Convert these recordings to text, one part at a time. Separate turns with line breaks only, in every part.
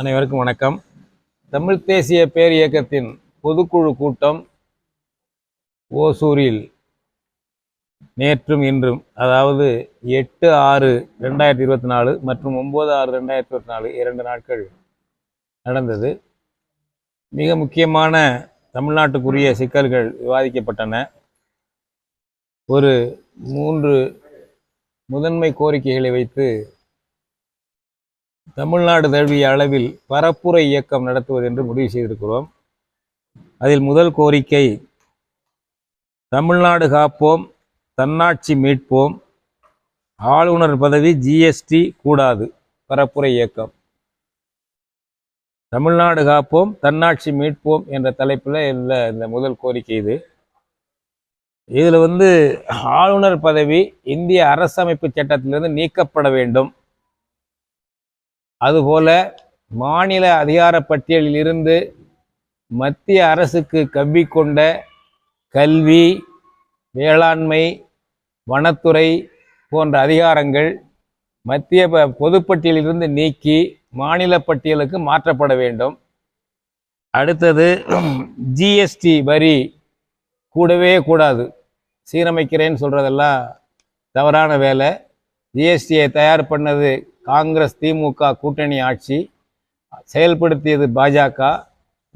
அனைவருக்கும் வணக்கம். தமிழ் தேசிய பேர் இயக்கத்தின் பொதுக்குழு கூட்டம் ஓசூரில் நேற்றும் இன்றும் அதாவது எட்டு ஆறு ரெண்டாயிரத்தி இருபத்தி நாலு மற்றும் ஒம்பது ஆறு ரெண்டாயிரத்தி இருபத்தி நாலு இரண்டு நாட்கள் நடந்தது. மிக முக்கியமான தமிழ்நாட்டுக்குரிய சிக்கல்கள் விவாதிக்கப்பட்டன. ஒரு மூன்று முதன்மை கோரிக்கைகளை வைத்து தமிழ்நாடு தழுவிய அளவில் பரப்புரை இயக்கம் நடத்துவது என்று முடிவு செய்திருக்கிறோம். அதில் முதல் கோரிக்கை தமிழ்நாடு காப்போம் தன்னாட்சி மீட்போம். ஆளுநர் பதவி ஜிஎஸ்டி கூடாது பரப்புரை இயக்கம். தமிழ்நாடு காப்போம் தன்னாட்சி மீட்போம் என்ற தலைப்பில் இந்த இந்த முதல் கோரிக்கை இது. இதில் வந்து ஆளுநர் பதவி இந்திய அரசமைப்பு சட்டத்திலிருந்து நீக்கப்பட வேண்டும். அதுபோல மாநில அதிகார பட்டியலில் இருந்து மத்திய அரசுக்கு கவ்விக்கொண்ட கல்வி வேளாண்மை வனத்துறை போன்ற அதிகாரங்கள் மத்திய ப- பொதுப்பட்டியலிலிருந்து நீக்கி மாநில பட்டியலுக்கு மாற்றப்பட வேண்டும். அடுத்தது ஜிஎஸ்டி வரி கூடவே கூடாது. சீரமைக்கிறேன்னு சொல்கிறதெல்லாம் தவறான வேலை. ஜிஎஸ்டியை தயார் பண்ணது காங்கிரஸ் திமுக கூட்டணி ஆட்சி செயல்படுத்தியது பாஜக.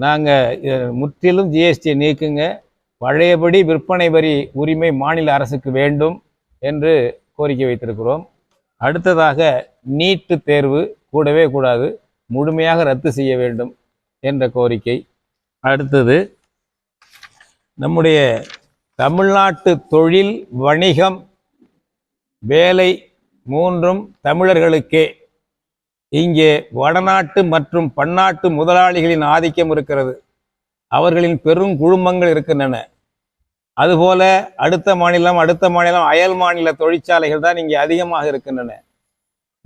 நாங்கள் முற்றிலும் ஜிஎஸ்டியை நீக்குங்க. பழையபடி விற்பனை வரி உரிமை மாநில அரசுக்கு வேண்டும் என்று கோரிக்கை வைத்திருக்கிறோம். அடுத்ததாக நீட்டு தேர்வு கூடவே கூடாது முழுமையாக ரத்து செய்ய வேண்டும் என்ற கோரிக்கை. அடுத்தது நம்முடைய தமிழ்நாட்டு தொழில் வணிகம் வேலை மூன்றும் தமிழர்களுக்கே. இங்கே வடநாட்டு மற்றும் பன்னாட்டு முதலாளிகளின் ஆதிக்கம் இருக்கிறது. அவர்களின் பெரும் குழுமங்கள் இருக்கின்றன. அதுபோல அடுத்த மாநிலம் அடுத்த மாநிலம் அயல் மாநில தொழிற்சாலைகள் தான் இங்கே அதிகமாக இருக்கின்றன.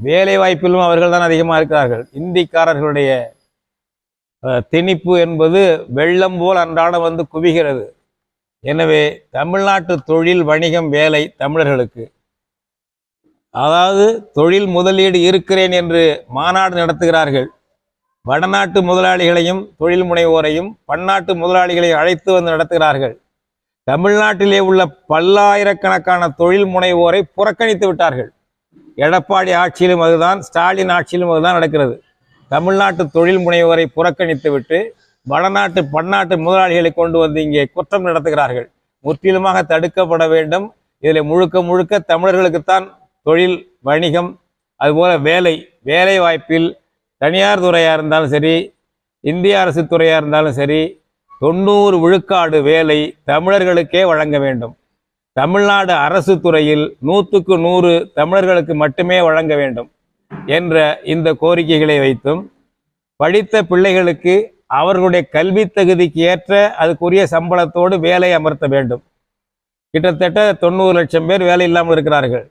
வேலை வாய்ப்பிலும் அவர்கள் தான் அதிகமாக இருக்கிறார்கள். இந்திக்காரர்களுடைய திணிப்பு என்பது வெள்ளம் போல் அன்றாடம் வந்து குவிகிறது. எனவே தமிழ்நாட்டு தொழில் வணிகம் வேலை தமிழர்களுக்கு. அதாவது தொழில் முதலீடு இருக்கிறேன் என்று மாநாடு நடத்துகிறார்கள். வடநாட்டு முதலாளிகளையும் தொழில் முனைவோரையும் பன்னாட்டு முதலாளிகளையும் அழைத்து வந்து நடத்துகிறார்கள். தமிழ்நாட்டிலே உள்ள பல்லாயிரக்கணக்கான தொழில் முனைவோரை புறக்கணித்து விட்டார்கள். எடப்பாடி ஆட்சியிலும் அதுதான் ஸ்டாலின் ஆட்சியிலும் அதுதான் நடக்கிறது. தமிழ்நாட்டு தொழில் முனைவோரை புறக்கணித்து விட்டு வடநாட்டு பன்னாட்டு முதலாளிகளை கொண்டு வந்து இங்கே குற்றம் நடத்துகிறார்கள். முற்றிலுமாக தடுக்கப்பட வேண்டும். இதில் முழுக்க முழுக்க தமிழர்களுக்குத்தான் தொழில் வணிகம் அதுபோல் வேலை வேலை வாய்ப்பில் தனியார் துறையாக இருந்தாலும் சரி இந்திய அரசு துறையாக இருந்தாலும் சரி தொண்ணூறு விழுக்காடு வேலை தமிழர்களுக்கே வழங்க வேண்டும். தமிழ்நாடு அரசு துறையில் நூற்றுக்கு நூறு தமிழர்களுக்கு மட்டுமே வழங்க வேண்டும் என்ற இந்த கோரிக்கைகளை வைத்தும் படித்த பிள்ளைகளுக்கு அவர்களுடைய கல்வி தகுதிக்கு ஏற்ற அதுக்குரிய சம்பளத்தோடு வேலை அமர்த்த வேண்டும். கிட்டத்தட்ட தொண்ணூறு லட்சம் பேர் வேலை இல்லாமல் இருக்கிறார்கள்.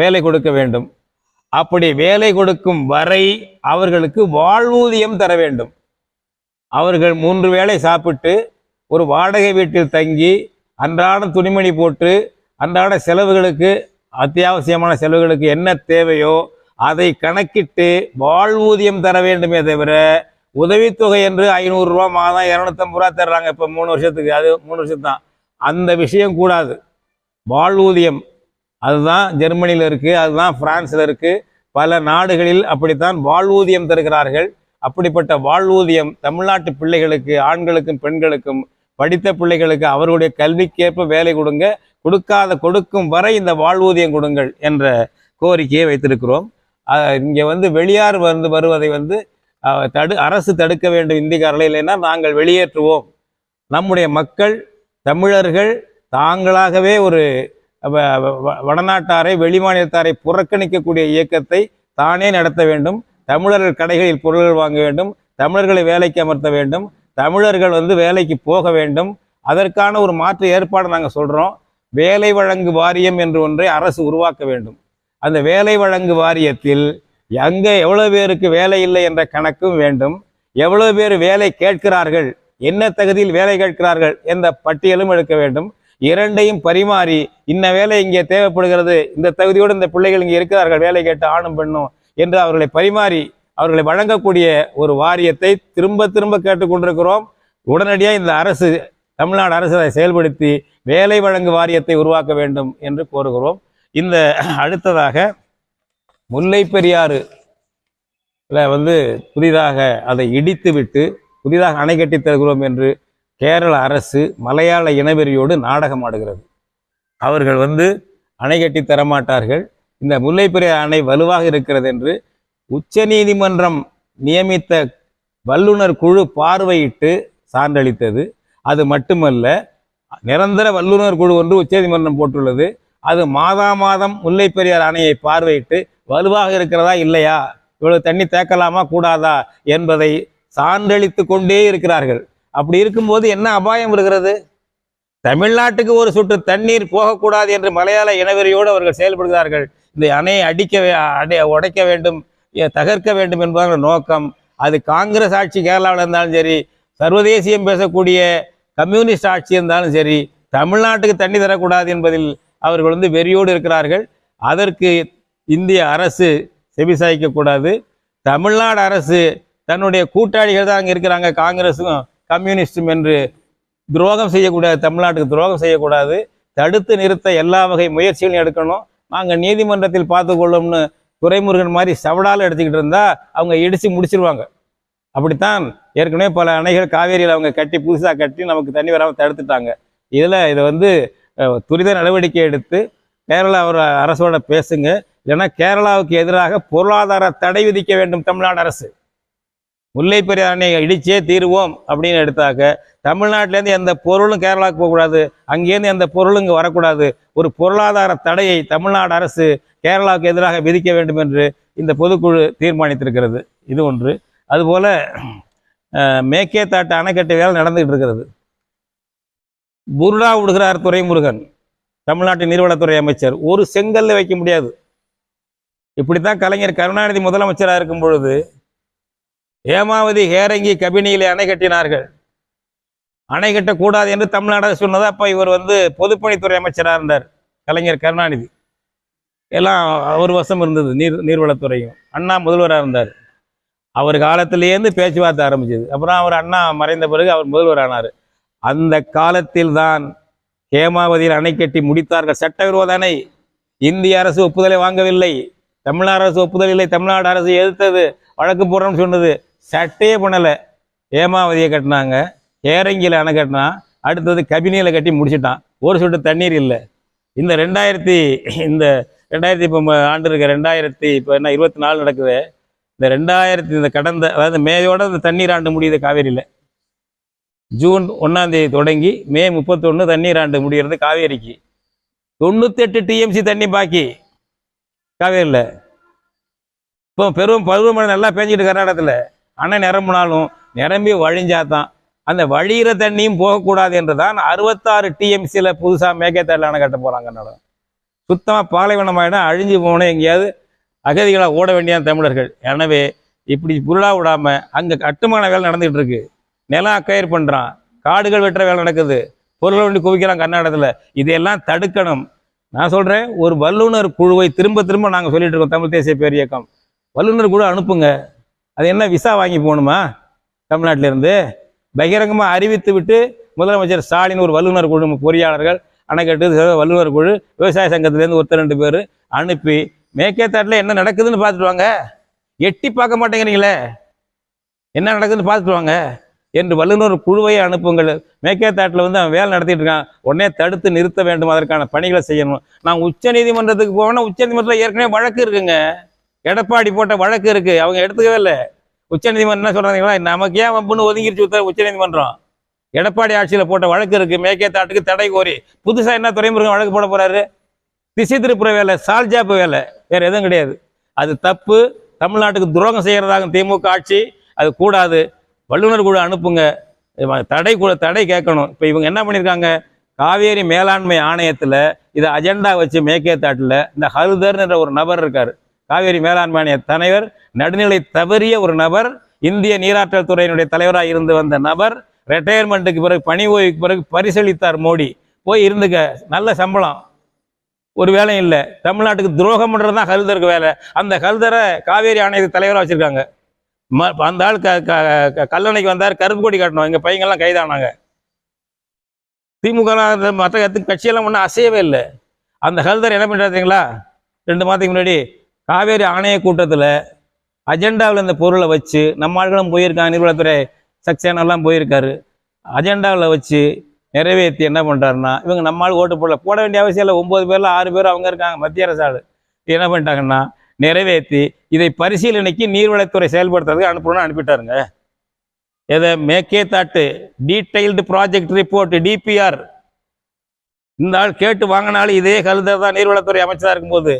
வேலை கொடுக்க வேண்டும். அப்படி வேலை கொடுக்கும் வரை அவர்களுக்கு வாழ்வூதியம் தர வேண்டும். அவர்கள் மூன்று வேளை சாப்பிட்டு ஒரு வாடகை வீட்டில் தங்கி அன்றாடம் துணிமணி போட்டு அன்றாட செலவுகளுக்கு அத்தியாவசியமான செலவுகளுக்கு என்ன தேவையோ அதை கணக்கிட்டு வாழ்வூதியம் தர வேண்டுமே தவிர உதவித்தொகை என்று ஐநூறுரூவா மாதம் இரநூத்தம்பது ரூபா தர்றாங்க. இப்போ மூணு வருஷத்துக்கு அது மூணு வருஷம் தான். அந்த விஷயம் கூடாது. வாழ்வூதியம் அதுதான் ஜெர்மனியில் இருக்குது அதுதான் பிரான்ஸில் இருக்குது பல நாடுகளில் அப்படித்தான் வாழ்வூதியம் தருகிறார்கள். அப்படிப்பட்ட வாழ்வூதியம் தமிழ்நாட்டு பிள்ளைகளுக்கு ஆண்களுக்கும் பெண்களுக்கும் படித்த பிள்ளைகளுக்கு அவர்களுடைய கல்விக்கேற்ப வேலை கொடுங்க. கொடுக்காத கொடுக்கும் வரை இந்த வாழ்வூதியம் கொடுங்கள் என்ற கோரிக்கையை வைத்திருக்கிறோம். இங்கே வந்து வெளியார் வந்து வருவதை வந்து தடு அரசு தடுக்க வேண்டும் இந்திக்காரர்கள் இல்லைன்னா நாங்கள் வெளியேற்றுவோம். நம்முடைய மக்கள் தமிழர்கள் தாங்களாகவே ஒரு வடநாட்டாரை வெளிமாநிலத்தாரை புறக்கணிக்கக்கூடிய இயக்கத்தை தானே நடத்த வேண்டும். தமிழர்கள் கடைகளில் பொருள்கள் வாங்க வேண்டும். தமிழர்களை வேலைக்கு அமர்த்த வேண்டும். தமிழர்கள் வந்து வேலைக்கு போக வேண்டும். அதற்கான ஒரு மாற்று ஏற்பாடு நாங்கள் சொல்கிறோம் வேலை வழங்கு வாரியம் என்று ஒன்றை அரசு உருவாக்க வேண்டும். அந்த வேலை வழங்கு வாரியத்தில் எங்கே எவ்வளோ பேருக்கு வேலை இல்லை என்ற கணக்கும் வேண்டும். எவ்வளோ பேர் வேலை கேட்கிறார்கள் என்ன தகுதியில் வேலை கேட்கிறார்கள் என்ற பட்டியலும் எடுக்க வேண்டும். இரண்டையும் பரிமாறி இன்ன வேலை இங்கே தேவைப்படுகிறது. இந்த தகுதியோடு இந்த பிள்ளைகள் இங்கே இருக்கிறார்கள். வேலை கேட்டு ஆணும் பெண்ணும் என்று அவர்களை பரிமாறி அவர்களை வழங்கக்கூடிய ஒரு வாரியத்தை திரும்ப திரும்ப கேட்டுக்கொண்டிருக்கிறோம் உடனடியாக இந்த அரசு தமிழ்நாடு அரசு அதை செயல்படுத்தி வேலை வழங்கு வாரியத்தை உருவாக்க வேண்டும் என்று கோருகிறோம். இந்த அடுத்ததாக முல்லை பெரியாறு வந்து புதிதாக அதை இடித்துவிட்டு புதிதாக அணை கட்டித் தருகிறோம் என்று கேரள அரசு மலையாள இனவெறியோடு நாடகம் ஆடுகிறது அவர்கள் வந்து அணை கட்டி தரமாட்டார்கள். இந்த முல்லை அணை வலுவாக இருக்கிறது என்று உச்சநீதிமன்றம் நியமித்த வல்லுனர் குழு பார்வையிட்டு சான்றளித்தது. அது மட்டுமல்ல நிரந்தர வல்லுனர் குழு ஒன்று உச்சநீதிமன்றம் போட்டுள்ளது. அது மாதா மாதம் முல்லை பெரியார் அணையை பார்வையிட்டு வலுவாக இருக்கிறதா இல்லையா? இவ்வளவு தண்ணி தேக்கலாமா கூடாதா? என்பதை சான்றளித்து கொண்டே இருக்கிறார்கள். அப்படி இருக்கும்போது என்ன அபாயம் இருக்கிறது தமிழ்நாட்டுக்கு ஒரு சுற்று தண்ணீர் போகக்கூடாது என்று மலையாள இனவெறியோடு அவர்கள் செயல்படுகிறார்கள். இந்த அணையை அடிக்க வே- உடைக்க வேண்டும் தகர்க்க வேண்டும் என்பதான நோக்கம். அது காங்கிரஸ் ஆட்சி கேரளாவில் இருந்தாலும் சரி சர்வதேசியம் பேசக்கூடிய கம்யூனிஸ்ட் ஆட்சி இருந்தாலும் சரி தமிழ்நாட்டுக்கு தண்ணி தரக்கூடாது என்பதில் அவர்கள் வந்து வெறியோடு இருக்கிறார்கள். அதற்கு இந்திய அரசு செவிசாய்க்கக்கூடாது. தமிழ்நாடு அரசு தன்னுடைய கூட்டாளிகள் தான் அங்கே இருக்கிறாங்க காங்கிரஸும். கம்யூனிஸ்டும் என்று துரோகம் செய்யக்கூடாது தமிழ்நாட்டுக்கு துரோகம் செய்யக்கூடாது. தடுத்து நிறுத்த எல்லா வகை முயற்சிகளையும் எடுக்கணும். நாங்கள் நீதிமன்றத்தில் பார்த்துக்கொள்ளும்னு துரைமுருகன் மாதிரி சவடால் எடுத்துக்கிட்டு இருந்தால் அவங்க இடித்து முடிச்சிருவாங்க. அப்படித்தான் ஏற்கனவே பல அணைகள் காவேரியில் அவங்க கட்டி புதுசாக கட்டி நமக்கு தண்ணி வராமல் தடுத்துட்டாங்க. இதில் இதை வந்து துரித நடவடிக்கை எடுத்து கேரளா ஒரு அரசோட பேசுங்க. இல்லைன்னா கேரளாவுக்கு எதிராக பொருளாதார தடை விதிக்க வேண்டும் தமிழ்நாடு அரசு. முல்லை பெரியார் அணையை இடிச்சே தீருவோம் அப்படின்னு எடுத்தாக்க தமிழ்நாட்டிலேருந்து எந்த பொருளும் கேரளாவுக்கு போகக்கூடாது அங்கேருந்து எந்த பொருளும் இங்கே வரக்கூடாது. ஒரு பொருளாதார தடையை தமிழ்நாடு அரசு கேரளாவுக்கு எதிராக விதிக்க வேண்டும் என்று இந்த பொதுக்குழு தீர்மானித்திருக்கிறது. இது ஒன்று. அதுபோல் மேக்கே மேக்கேத்தாட்டு அணைக்கட்டு வேலை நடந்துகிட்டு இருக்கிறது. புருடா விடுகிறார் துரைமுருகன் தமிழ்நாட்டின் நீர்வளத்துறை அமைச்சர். ஒரு செங்கல்ல வைக்க முடியாது. இப்படித்தான் கலைஞர் கருணாநிதி முதலமைச்சராக இருக்கும் பொழுது ஏமாவதி ஹேரங்கி கபினியிலே அணை கட்டினார்கள். அணை கட்டக்கூடாது என்று தமிழ்நாடு அரசு சொன்னது. இவர் வந்து பொதுப்பணித்துறை அமைச்சராக இருந்தார் கலைஞர் கருணாநிதி. எல்லாம் ஒரு வருஷம் இருந்தது நீர் நீர்வளத்துறையும். அண்ணா முதல்வராக இருந்தார். அவர் காலத்திலேருந்து பேச்சுவார்த்தை ஆரம்பிச்சது. அப்புறம் அவர் அண்ணா மறைந்த பிறகு அவர் முதல்வரானார் அந்த காலத்தில் தான் ஹேமாவதியில் அணை கட்டி முடித்தார்கள். சட்டவிரோத அணை. இந்திய அரசு ஒப்புதலை வாங்கவில்லை. தமிழ்நாடு அரசு ஒப்புதல் இல்லை. தமிழ்நாடு அரசு எதிர்த்தது. வழக்கு போடுறோம்னு சொன்னது. சட்டையே பண்ணலை ஏமாவதியை கட்டினாங்க. ஏரங்கியில் அணை கட்டினா அடுத்தது கபினியில் கட்டி முடிச்சிட்டான். ஒரு சொட்டு தண்ணீர் இல்லை. இந்த ரெண்டாயிரத்தி இந்த ரெண்டாயிரத்தி இப்போ ஆண்டு இருக்க ரெண்டாயிரத்தி இப்போ என்ன இருபத்தி நாலு நடக்குது. இந்த ரெண்டாயிரத்தி இந்த கடந்த அதாவது மேயோட இந்த தண்ணீர் ஆண்டு முடியுது காவேரியில். ஜூன் ஒன்றாந்தேதி தொடங்கி மே முப்பத்தொன்று தண்ணீர் ஆண்டு முடிகிறது காவேரிக்கு. தொண்ணூத்தெட்டு டிஎம்சி தண்ணி பாக்கி காவேரியில். இப்போ பெரும் பருவமழை நல்லா பேஞ்சிட்டு கர்நாடகத்தில் அணை நிரம்பினாலும் நிரம்பி வழிஞ்சாதான் அந்த வழியிற தண்ணியும் போகக்கூடாது என்று தான் அறுபத்தாறு டிஎம்சியில் புதுசாக மேகேத்தாரில் அணை கட்ட போகிறாங்க நடம் சுத்தமாக பாலைவனமாயிடம் அழிஞ்சு போகணும் எங்கேயாவது அகதிகளாக ஓட வேண்டிய தமிழர்கள். எனவே இப்படி புருளா விடாமல் அங்கே கட்டுமான வேலை நடந்துகிட்டு இருக்கு. நிலம் அக்கயர் பண்ணுறான் காடுகள் வெட்டுற வேலை நடக்குது. பொருளை வண்டி குவிக்கிறான் கர்நாடகத்தில். இதையெல்லாம் தடுக்கணும். நான் சொல்கிறேன் ஒரு வல்லுனர் குழுவை திரும்ப திரும்ப நாங்கள் சொல்லிட்டு இருக்கோம் தமிழ் தேசிய பேரியக்கம். வல்லுனர் குழு அனுப்புங்க. அது என்ன விசா வாங்கி போகணுமா? தமிழ்நாட்டிலேருந்து. பகிரங்கமாக அறிவித்து விட்டு முதலமைச்சர் ஸ்டாலின் ஒரு வல்லுனர் குழு பொறியாளர்கள் அணைக்கட்டு வல்லுனர் குழு விவசாய சங்கத்திலேருந்து ஒருத்தர் ரெண்டு பேர் அனுப்பி மேக்கேத்தாட்டில் என்ன நடக்குதுன்னு பார்த்துட்டு வாங்க. எட்டி பார்க்க மாட்டேங்கிறீங்களே. என்ன நடக்குதுன்னு பார்த்துட்டு வாங்க என்று வல்லுநர் குழுவை அனுப்புங்கள். மேக்கேத்தாட்டில் வந்து அவன் வேலை நடத்திட்டு இருக்கான். உடனே தடுத்து நிறுத்த வேண்டும். அதற்கான பணிகளை செய்யணும். நான் உச்சநீதிமன்றத்துக்கு போனால் போவேன்னா ஏற்கனவே வழக்கு இருக்குங்க. எடப்பாடி போட்ட வழக்கு இருக்கு. அவங்க எடுத்துக்கவே இல்லை. உச்சநீதிமன்றம் என்ன சொல்றாங்களா நமக்கு ஏன் வம்புன்னு ஒதுங்கிருச்சு உத்தர உச்சநீதிமன்றம் எடப்பாடி ஆட்சியில் போட்ட வழக்கு இருக்கு. மேற்கேத்தாட்டுக்கு தடை கோரி. புதுசா என்ன துறைமுருகன் வழக்கு போட போறாரு? திசை திருப்புற வேலை சால்ஜாப்பு வேலை. வேற எதுவும் கிடையாது. அது தப்பு. தமிழ்நாட்டுக்கு துரோகம் செய்யறதாக திமுக ஆட்சி. அது கூடாது. வல்லுநர் குழு அனுப்புங்க. தடை கூட தடை கேட்கணும். இப்போ இவங்க என்ன பண்ணியிருக்காங்க? காவேரி மேலாண்மை ஆணையத்தில் இதை அஜெண்டா வச்சு மேற்கேத்தாட்டில் இந்த ஹல்தர்ன்ற ஒரு நபர் இருக்கார். காவேரி மேலாண்மை தலைவர் நடுநிலை தவறிய ஒரு நபர் இந்திய நீராற்றல் துறையினுடைய தலைவராக இருந்து வந்த நபர் ரிட்டையர்மெண்ட்டுக்கு பிறகு பணி ஓய்வுக்கு பிறகு பரிசளித்தார் மோடி. போய் இருந்துக்க நல்ல சம்பளம். ஒரு வேலையும் இல்லை. தமிழ்நாட்டுக்கு துரோகம் பண்ணுறது தான் ஹல்தருக்கு வேலை. அந்த ஹல்தரை காவேரி ஆணையத்து தலைவராக வச்சுருக்காங்க. ம- அந்த ஆள் க க- க- கல்லணைக்கு வந்தார் கருப்பு கொடி காட்டணும். எங்கள் பையங்கள்லாம் கைதானாங்க. திமுக மற்ற கட்சியெல்லாம் ஒன்றும் அசையவே இல்லை. அந்த ஹல்தர் என்ன பண்ணுறாருங்களா ரெண்டு மாதத்துக்கு முன்னாடி காவேரி ஆணைய கூட்டத்தில் அஜெண்டாவில் இந்த பொருளை வச்சு நம்ம ஆட்களும் போயிருக்காங்க நிர்வாகத்துறை சக்சேனெல்லாம் போயிருக்காரு. அஜெண்டாவில் வச்சு நிறைவேற்றி என்ன பண்ணுறாருன்னா இவங்க நம்மளால் ஓட்டு போடல. போட வேண்டிய அவசியம் இல்லை. ஒம்பது பேரில் ஆறு பேர் அவங்க இருக்காங்க மத்திய அரசு ஆள். என்ன பண்ணிட்டாங்கன்னா நிறைவேற்றி இதை பரிசீலனைக்கு நீர்வளத்துறை செயல்படுத்துறதுக்கு அனுப்பணும்னு அனுப்பிட்டாருங்க. எதை? Mekedatu detailed project report DPR இந்த ஆள் கேட்டு வாங்கினாலும் இதே கழுதர் தான் நீர்வளத்துறை அமைச்சராக இருக்கும்போது.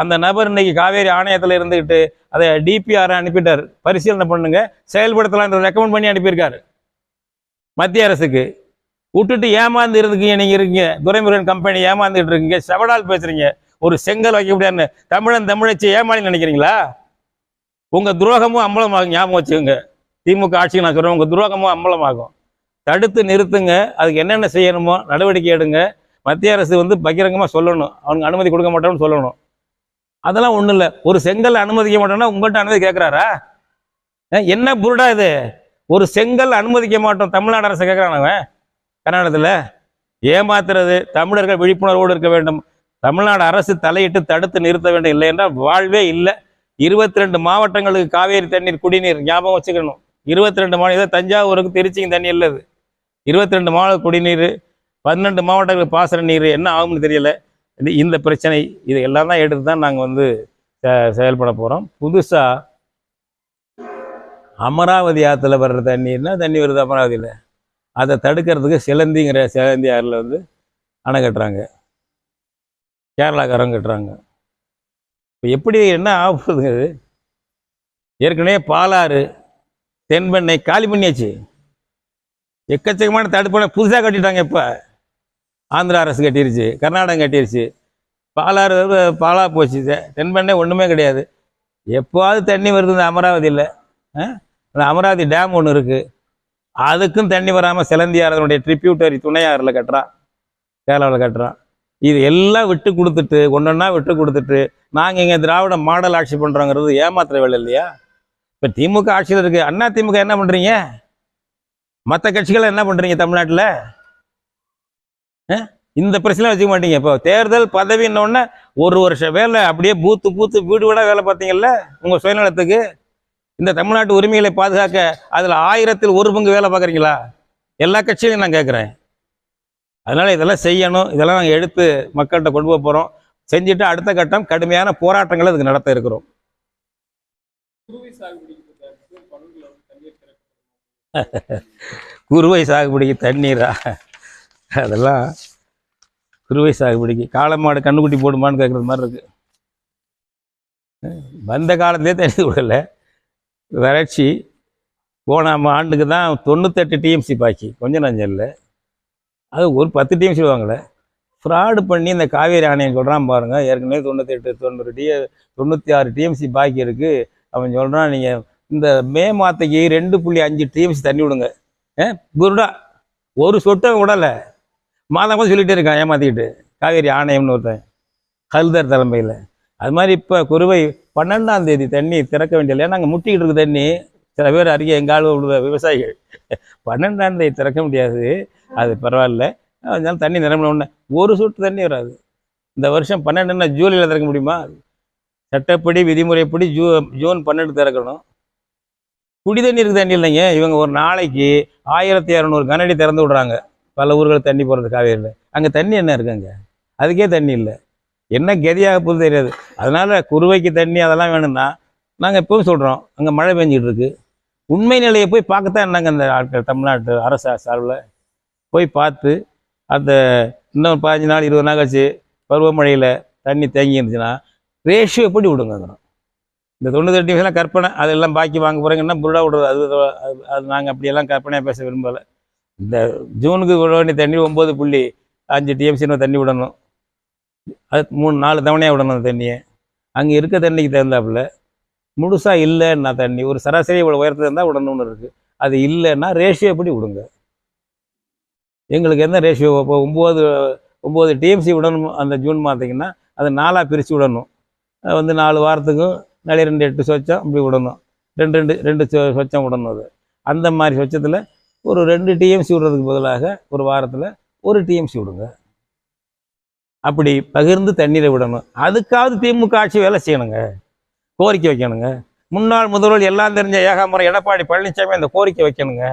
அந்த நபர் இன்னைக்கு காவேரி ஆணையத்தில் இருந்துக்கிட்டு அதை டிபிஆர் அனுப்பிட்டார். பரிசீலனை பண்ணுங்க. செயல்படுத்தலாம் ரெக்கமெண்ட் பண்ணி அனுப்பியிருக்காரு. மத்திய அரசுக்கு. விட்டுட்டு ஏமாந்து இருந்துக்கீங்க நீங்கள் இருக்கீங்க. துரைமுருகன் கம்பெனி ஏமாந்துட்டு இருக்கீங்க. செவடால் பேசுறீங்க. ஒரு செங்கல் வைக்க முடியாதுன்னு. தமிழன் தமிழச்சி ஏமாளி நினைக்கிறீங்களா? உங்கள் துரோகமும் அம்பலமாகும் ஞாபகம் வச்சுக்கோங்க. திமுக ஆட்சிக்கு நான் சொல்கிறேன் உங்கள் துரோகமும் அம்பலமாகும். தடுத்து நிறுத்துங்க. அதுக்கு என்னென்ன செய்யணுமோ நடவடிக்கை எடுங்க. மத்திய அரசு வந்து பகிரங்கமாக சொல்லணும். அவனுக்கு அனுமதி கொடுக்க மாட்டோம்னு சொல்லணும். அதெல்லாம் ஒன்றும் இல்லை. ஒரு செங்கல் அனுமதிக்க மாட்டோம்னா உங்கள்கிட்ட அனுமதி கேட்குறாரா என்ன புருடா இது? ஒரு செங்கல் அனுமதிக்க மாட்டோம். தமிழ்நாடு அரசு கேட்குறானவன் அவன்? கர்நாடகத்தில். ஏமாத்துறது தமிழர்கள் விழிப்புணர்வோடு இருக்க வேண்டும். தமிழ்நாடு அரசு தலையிட்டு தடுத்து நிறுத்த வேண்டும். இல்லை என்றால் வாழ்வே இல்லை. இருபத்தி ரெண்டு மாவட்டங்களுக்கு காவேரி தண்ணீர் குடிநீர் ஞாபகம் வச்சுக்கணும். இருபத்தி ரெண்டு மாநிலம் தஞ்சாவூருக்கு திருச்சிங்க தண்ணி இல்லது இருபத்தி ரெண்டு மாவட்ட குடிநீர் பன்னெண்டு மாவட்டங்களுக்கு பாசன நீர் என்ன ஆகும்னு தெரியல. இந்த இந்த பிரச்சனை இது எல்லாம் தான் எடுத்து தான் நாங்கள் வந்து செ- செயல்பட போகிறோம் புதுசாக அமராவதி ஆற்றுல வர்ற தண்ணீர்னா தண்ணி வருது அமராவதியில். அதை தடுக்கிறதுக்கு சிலந்திங்கிற சிலந்தி ஆறில் வந்து அணை கட்டுறாங்க. கேரளாக்காரங்க கட்டுறாங்க. இப்போ எப்படி என்ன ஆக ஏற்கனவே பாலாறு தென்பெண்ணை காலி பண்ணியாச்சு. எக்கச்சக்கமான தடுப்பணை புதுசாக கட்டிட்டாங்க இப்போ. ஆந்திரா அரசு கட்டிருச்சு கர்நாடகம் கட்டிருச்சு. பாலாறு வந்து பாலா போச்சு தெ- ஒன்றுமே கிடையாது. எப்போவாவது தண்ணி வருது இந்த அமராவதியில். அந்த அமராவதி டேம் ஒன்று இருக்குது அதுக்கும் தண்ணி வராமல் சிலந்தியாரதனுடைய ட்ரிபியூட்டரி துணையாரில் கட்டுறான் கேரளாவில் கட்டுறான் இது எல்லாம் விட்டு கொடுத்துட்டு ஒன்றொன்னா விட்டு கொடுத்துட்டு நாங்கள் இங்கே திராவிட மாடல் ஆட்சி பண்ணுறோங்கிறது ஏமாத்துற வேலை இல்லையா? இப்போ திமுக ஆட்சியில் இருக்குது அண்ணா திமுக என்ன பண்ணுறீங்க மற்ற கட்சிகளை என்ன பண்ணுறீங்க தமிழ்நாட்டில்? இந்த பிரச்சனை வச்சுக்க மாட்டீங்க. இப்போ தேர்தல் பதவின்னொன்னே ஒரு வருஷம் வேலை அப்படியே பூத்து பூத்து வீடு வீடாக வேலை பார்த்தீங்கல்ல? உங்கள் சுயநலத்துக்கு? இந்த தமிழ்நாட்டு உரிமைகளை பாதுகாக்க அதில் ஆயிரத்தில் ஒரு பங்கு வேலை பார்க்குறீங்களா? எல்லா கட்சியிலையும் நான் கேட்குறேன். அதனால் இதெல்லாம் செய்யணும். இதெல்லாம் நாங்கள் எடுத்து மக்கள்கிட்ட கொண்டு போக போகிறோம் செஞ்சுட்டு அடுத்த கட்டம் கடுமையான போராட்டங்களை அதுக்கு நடத்த இருக்கிறோம். குருவை சாகுபடிக்கு தண்ணீரா? அதெல்லாம் குருவை சாகுபடிக்கு காளமாடு கண்ணுக்குட்டி போடுமான்னு கேட்குறது மாதிரி இருக்குது வந்த காலத்திலே தண்ணி விடலை வறட்சி போன ஆண்டுக்கு தான் தொண்ணூத்தெட்டு டிஎம்சி பாக்கி. கொஞ்சம் நஞ்சம் இல்லை அது ஒரு பத்து டிஎம்சி வாங்கலை. ஃப்ராடு பண்ணி இந்த காவேரி ஆணையம் சொல்கிறான் பாருங்கள் ஏற்கனவே தொண்ணூத்தெட்டு தொண்ணூறு டி தொண்ணூற்றி ஆறு டிஎம்சி பாக்கி இருக்குது அவன் சொல்கிறான் நீங்கள் இந்த மே மாதத்துக்கு ரெண்டு புள்ளி அஞ்சு டிஎம்சி தண்ணி விடுங்க. ஏ குருடா ஒரு சொட்டை விடலை. மாதம் கூட சொல்லிகிட்டே இருக்கான் ஏமாற்றிக்கிட்டு காவேரி ஆணையம்னு ஒருத்தன். ஹல்தர் தலைமையில். அது மாதிரி இப்போ குருவை பன்னெண்டாம் தேதி தண்ணி திறக்க வேண்டியதில்லை நாங்கள் முட்டிக்கிட்டு இருக்க தண்ணி சில பேர் அறிக்கை எங்கால் உள்ள விவசாயிகள். பன்னெண்டாம் தேதி திறக்க முடியாது. அது பரவாயில்ல. அதனால தண்ணி நிரம்பின உடனே ஒரு சொட்டு தண்ணி வராது. இந்த வருஷம் பன்னெண்டுன்னா ஜூலையில் திறக்க முடியுமா? சட்டப்படி விதிமுறைப்படி ஜூ ஜூன் பன்னெண்டு திறக்கணும். குடி தண்ணீருக்கு தண்ணி இல்லைங்க. இவங்க ஒரு நாளைக்கு ஆயிரத்தி இரநூறு கனடி திறந்து விடுறாங்க. பல ஊர்களில் தண்ணி போகிறது காவேரியில் அங்கே தண்ணி என்ன இருக்குங்க? அதுக்கே தண்ணி இல்லை. என்ன கதியாக போகுது தெரியாது. அதனால் குருவைக்கு தண்ணி அதெல்லாம் வேணும்னா நாங்கள் எப்பவும் சொல்கிறோம் அங்கே மழை பெஞ்சிட்டு இருக்கு. உண்மை நிலையை போய் பார்க்கத்தான் என்னங்க அந்த ஆட்கள் தமிழ்நாட்டு அரசு சார்பில்? போய் பார்த்து அந்த இன்னும் பதினஞ்சு நாள் இருபது நாள் கழிச்சு பருவமழையில் தண்ணி தேங்கி இருந்துச்சுன்னா ரேஷியோ எப்படி விடுங்க இந்த தொண்ணூத்தெட்டு நிமிஷம்லாம் கற்பனை அதெல்லாம் பாக்கி வாங்க போகிறீங்கன்னா புருடா விடுறது? அது- அது நாங்கள் அப்படியெல்லாம் கற்பனையாக பேச விரும்பலை. இந்த ஜூனுக்கு விட வேண்டிய தண்ணி ஒம்பது புள்ளி அஞ்சு டிஎம்சின்னு தண்ணி விடணும். அது மூணு நாலு தவணையாக விடணும் அந்த தண்ணியை. அங்கே இருக்க தண்ணிக்கு தகுந்தாப்புல முழுசாக இல்லைன்னா தண்ணி ஒரு சராசரி இவ்வளோ உயரத்தில் இருந்தால் விடணும்னு இருக்குது அது இல்லைன்னா ரேஷியோ எப்படி விடுங்க? எங்களுக்கு எந்த ரேஷியோ இப்போ ஒம்பது ஒம்பது டிஎம்சி விடணும் அந்த ஜூன் மாதத்திங்கன்னா அதை நாலாக பிரித்து விடணும். வந்து நாலு வாரத்துக்கும் நிறைய ரெண்டு எட்டு சொச்சம் அப்படி விடணும். ரெண்டு ரெண்டு ரெண்டு சொ- சொச்சம் விடணும் அது. அந்த மாதிரி சொச்சத்தில் ஒரு ரெண்டு டிஎம்சி விடுறதுக்கு பதிலாக ஒரு வாரத்தில் ஒரு டிஎம்சி விடுங்க. அப்படி பகிர்ந்து தண்ணீரை விடணும். அதுக்காவது திமுக ஆட்சி வேலை செய்யணுங்க. கோரிக்கை வைக்கணுங்க. முன்னாள் முதல்வர் எல்லாம் தெரிஞ்ச ஏகாமரம் எடப்பாடி பழனிசாமி அந்த கோரிக்கை வைக்கணுங்க.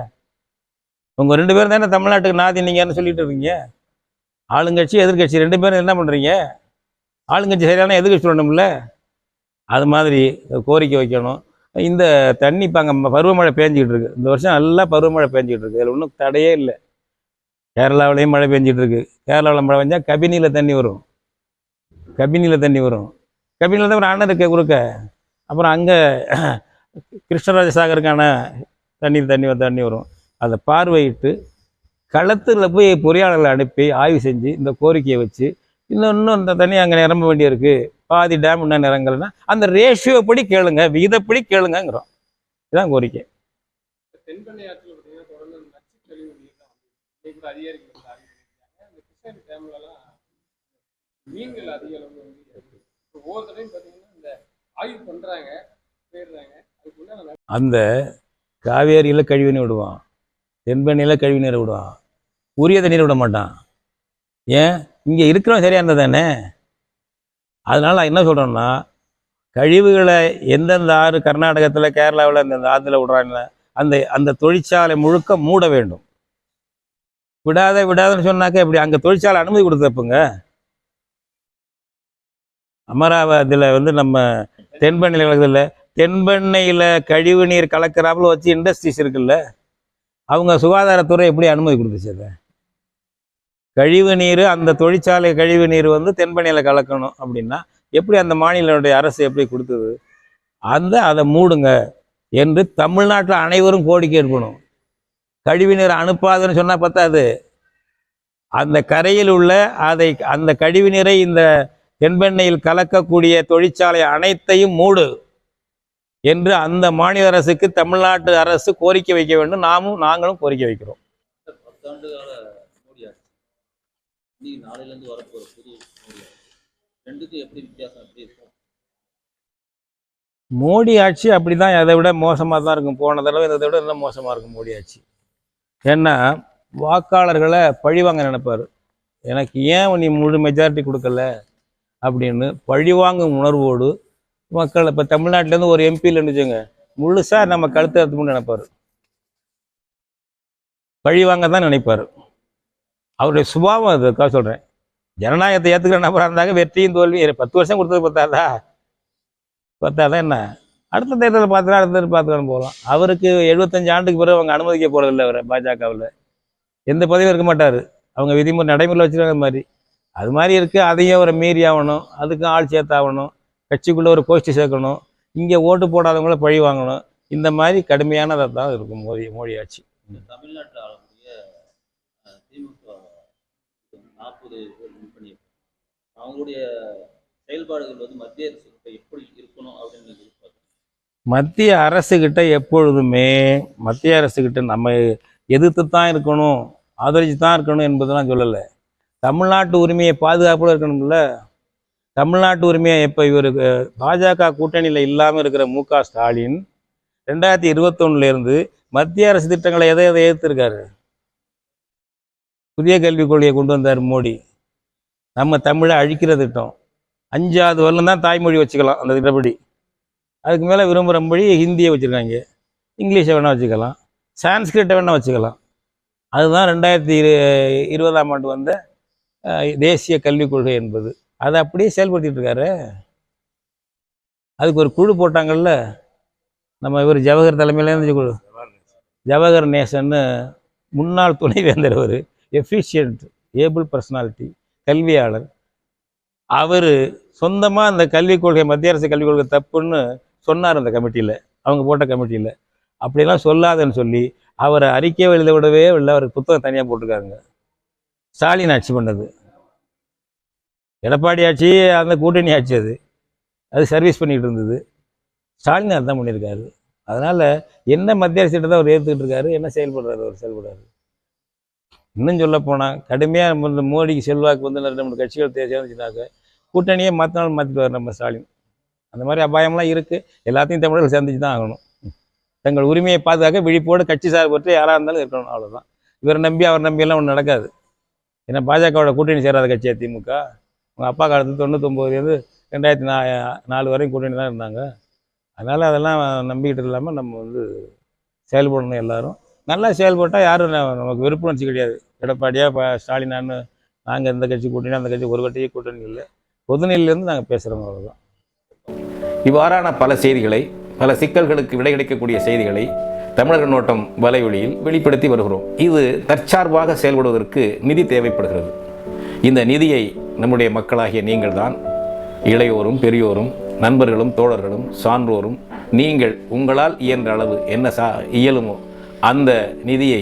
உங்கள் ரெண்டு பேரும் தானே தமிழ்நாட்டுக்கு நாதி நீங்கன்னு சொல்லிட்டு இருக்கீங்க? ஆளுங்கட்சி எதிர்க்கட்சி ரெண்டு பேரும் என்ன பண்ணுறீங்க ஆளுங்கட்சி சரியான எதிர்க்கட்சி சொல்லணும்ல அது மாதிரி கோரிக்கை வைக்கணும். இந்த தண்ணி இப்போ அங்கே பருவமழை பேஞ்சிக்கிட்டு இருக்கு. இந்த வருஷம் நல்லா பருவமழை பேஞ்சிக்கிட்டு இருக்கு. அதில் ஒன்றும் தடையே இல்லை. கேரளாவிலையும் மழை பெஞ்சிட்டு இருக்கு. கேரளாவில் மழை பெஞ்சால் கபினியில் தண்ணி வரும். கபினியில் தண்ணி வரும். கபினியில் தான் ஒரு அணை இருக்க குறுக்க. அப்புறம் அங்கே கிருஷ்ணராஜ சாகருக்கான தண்ணீர் தண்ணி தண்ணி வரும். அதை பார்வையிட்டு களத்தில் போய் பொறியாளர்களை அனுப்பி ஆய்வு செஞ்சு இந்த கோரிக்கையை வச்சு இன்னும் இன்னும் இந்த தண்ணி அங்கே நிரம்ப வேண்டியிருக்கு. பாதி டேம் இன்னும் நிரங்கலைன்னா அந்த ரேஷியோ படி கேளுங்க விகிதப்படி கேளுங்கங்கிறோம். இதுதான் கோரிக்கை.
அந்த கழிவு மீன்கள் அதிக அளவு ஒவ்வொரு தடையும் பார்த்தீங்கன்னா இந்த ஆய்வு பண்ணுறாங்க போயிடுறாங்க
அந்த காவேரியில் கழிவு நீர் விடுவான். தென்பெண்ணியில் கழிவு நீர் விடுவான். உரிய தண்ணீர் விட மாட்டான். ஏன்? இங்கே இருக்கிறவன் சரியாக இருந்தது தானே அதனால் நான் என்ன சொல்கிறேன்னா கழிவுகளை எந்தெந்த ஆறு கர்நாடகத்தில் கேரளாவில் அந்தந்த ஆற்றுல விடுறாங்க அந்த அந்த தொழிற்சாலை முழுக்க மூட வேண்டும். விடாத விடாதன்னு சொன்னாக்க இப்படி அங்கே தொழிற்சாலை அனுமதி கொடுத்தப்பங்க அமராவதியில் வந்து நம்ம தென்பெண்ணில் கலக்குதில்ல தென்பெண்ணையில் கழிவு நீர் கலக்கிறாப்புல வச்சு இண்டஸ்ட்ரீஸ் இருக்குல்ல அவங்க சுகாதாரத்துறை எப்படி அனுமதி கொடுத்துச்சு அதை? கழிவு நீர் அந்த தொழிற்சாலை கழிவு நீர் வந்து தென்பனையில் கலக்கணும் அப்படின்னா எப்படி அந்த மாநிலனுடைய அரசு எப்படி கொடுத்தது? அந்த அதை மூடுங்க என்று தமிழ்நாட்டில் அனைவரும் கோரிக்கை எடுக்கணும் கழிவு நீர் அனுப்பாதுன்னு சொன்னால் பத்தாது. அந்த கரையில் உள்ள அதை அந்த கழிவு நீரை இந்த தென்பெண்ணையில் கலக்கக்கூடிய தொழிற்சாலை அனைத்தையும் மூடு என்று அந்த மாநில அரசுக்கு தமிழ்நாட்டு அரசு கோரிக்கை வைக்க வேண்டும். நாமும் நாங்களும் கோரிக்கை வைக்கிறோம்
பத்தாண்டு கால மோடி ஆட்சி இன்னைக்கு நாளையிலேருந்து வரப்போகிற புது மோடி ரெண்டுக்கும் எப்படி வித்தியாசம் எப்படி இருக்கும்?
மோடி ஆட்சி அப்படிதான் அதை விட மோசமாக தான் இருக்கும். போன தடவை இதை விட இன்னும் மோசமாக இருக்கும் மோடி ஆட்சி. ஏன்னா வாக்காளர்களை பழிவாங்க நினைப்பாரு. எனக்கு ஏன் நீ முழு மெஜாரிட்டி கொடுக்கல? அப்படின்னு பழிவாங்கும் உணர்வோடு மக்கள் இப்போ தமிழ்நாட்டிலேருந்து ஒரு எம்பியில் இருந்துச்சுங்க முழுசாக நம்ம கழுத்து அறுத்துமுன்னு நினைப்பாரு. பழிவாங்க தான் நினைப்பாரு. அவருடைய சுபாவம் அதுக்காக சொல்கிறேன் ஜனநாயகத்தை ஏற்றுக்கிற நபராக இருந்தாங்க வெற்றியும் தோல்வியும் பத்து வருஷம் கொடுத்தது பத்தாதா பத்தாதான் என்ன? அடுத்த தேர்தலில் பார்த்துக்கலாம் அடுத்த தேர்தல் பார்த்துக்கலாம் போகலாம். அவருக்கு எழுபத்தஞ்சு ஆண்டுக்கு பிறகு அவங்க அனுமதிக்க போகிறதில்ல அவரை பாஜகவில். எந்த பதவியும் இருக்க மாட்டார். அவங்க விதிமுறை நடைமுறையில் வச்சுருக்காங்க அது மாதிரி. அது மாதிரி இருக்குது அதையும் அவரை மீறி ஆகணும். அதுக்கும் ஆள் சேர்த்தாகணும். கட்சிக்குள்ளே ஒரு கோஷ்டி சேர்க்கணும். இங்கே ஓட்டு போடாதவங்கள பழி வாங்கணும். இந்த மாதிரி கடுமையானதாக தான் இருக்கும் மோடி மோடி ஆட்சி
இந்த தமிழ்நாட்டில் நாற்பது பேர் மீட் பண்ணியிருக்காங்க. அவங்களுடைய செயல்பாடுகள் வந்து மத்திய அரசு கிட்ட எப்படி இருக்கணும் அப்படின்னு
மத்திய அரசுக்கிட்ட எப்பொழுதுமே மத்திய அரசுக்கிட்ட நம்ம எதிர்த்து தான் இருக்கணும் ஆதரிச்சு தான் இருக்கணும் என்பதெல்லாம் சொல்லலை. தமிழ்நாட்டு உரிமையை பாதுகாப்புல இருக்கணும்ல? தமிழ்நாட்டு உரிமையை இப்போ இவர் பாஜக கூட்டணியில் இல்லாமல் இருக்கிற மு க ஸ்டாலின் ரெண்டாயிரத்தி இருபத்தொன்னுலேருந்து மத்திய அரசு திட்டங்களை எதை எதை எதிர்த்துருக்காரு புதிய கல்விக் கொள்கையை கொண்டு வந்தார் மோடி. நம்ம தமிழை அழிக்கிற திட்டம் அஞ்சாவது வரலும் தான் தாய்மொழி வச்சுக்கலாம் அந்த திட்டப்படி. அதுக்கு மேலே விரும்புகிற மொழி ஹிந்தியை வச்சுருக்காங்க. இங்கிலீஷை வேணால் வச்சுக்கலாம். சான்ஸ்கிரிட்டை வேணால் வச்சுக்கலாம். அதுதான் ரெண்டாயிரத்தி இரு இருபதாம் ஆண்டு வந்த தேசிய கல்விக் கொள்கை என்பது. அதை அப்படியே செயல்படுத்திகிட்டு இருக்காரு. அதுக்கு ஒரு குழு போட்டாங்கல்ல. நம்ம இவர் ஜவஹர் தலைமையிலேருந்து குழு. ஜவஹர் நேசன்னு முன்னாள் துணைவேந்தர் அவர். எஃபிஷியன்ட் ஏபிள் பர்சனாலிட்டி கல்வியாளர். அவர் சொந்தமாக அந்த கல்விக் கொள்கை மத்திய அரசு கல்விக் கொள்கை தப்புன்னு சொன்னார் அந்த கமிட்டியில். அவங்க போட்ட கமிட்டியில். அப்படிலாம் சொல்லாதன்னு சொல்லி அவரை அறிக்கை எழுத விடவே இல்லை. அவர் புத்தகம் தனியாக போட்டிருக்காருங்க ஸ்டாலின் ஆட்சி பண்ணது. எடப்பாடி ஆட்சி அந்த கூட்டணி ஆட்சி அது. அது சர்வீஸ் பண்ணிகிட்டு இருந்தது. ஸ்டாலின் அதான் பண்ணியிருக்காரு. அதனால் என்ன மத்திய அரசு தான் அவர் ஏற்றுக்கிட்டு இருக்காரு என்ன செயல்படுறாரு அவர் செயல்படுறாரு. இன்னும் சொல்ல போனால் கடுமையாக இந்த மோடிக்கு செல்வாக்கு வந்து ரெண்டு மூணு கட்சிகள் சேர்ந்துச்சுனாக்க கூட்டணியே மாற்றிட்டு மாற்றிடுவார் நம்ம ஸ்டாலின். அந்த மாதிரி அபாயம்லாம் இருக்குது எல்லாத்தையும் தமிழர்கள் சந்திச்சு தான் ஆகணும்.
தங்கள் உரிமையை பாதுகாக்க விழிப்போடு கட்சி சார்பற்று யாராக இருந்தாலும் இருக்கணும் அவ்வளோதான் இவரை நம்பி அவர் நம்பியெல்லாம் ஒன்றும் நடக்காது. ஏன்னா பாஜகவோட கூட்டணி சேராத கட்சியா திமுக? உங்கள் அப்பா காலத்து தொண்ணூத்தொம்போதுலேருந்து ரெண்டாயிரத்தி நா நாலு வரையும் கூட்டணி தான் இருந்தாங்க. அதனால் அதெல்லாம் நம்பிக்கிட்டு இல்லாமல் நம்ம வந்து செயல்படணும் எல்லோரும். நல்லா செயல்பட்டால் யாரும் நமக்கு விருப்புணர்ச்சி கிடையாது. எடப்பாடியா இப்போ ஸ்டாலினான்னு நாங்கள் இந்த கட்சி கூட்டணி அந்த கட்சி ஒரு கட்சியே கூட்டணி இல்லை. பொதுநிலையிலேருந்து நாங்கள் பேசுகிறோம் அவ்வளோதான்
இவ்வாறான பல செய்திகளை பல சிக்கல்களுக்கு விடை கிடைக்கக்கூடிய செய்திகளை தமிழக நோட்டம் வலைவெளியில் வெளிப்படுத்தி வருகிறோம். இது தற்சார்பாக செயல்படுவதற்கு நிதி தேவைப்படுகிறது. இந்த நிதியை நம்முடைய மக்களாகிய நீங்கள்தான் இளையோரும் பெரியோரும் நண்பர்களும் தோழர்களும் சான்றோரும் நீங்கள் உங்களால் இயன்ற அளவு என்ன சா இயலுமோ அந்த நிதியை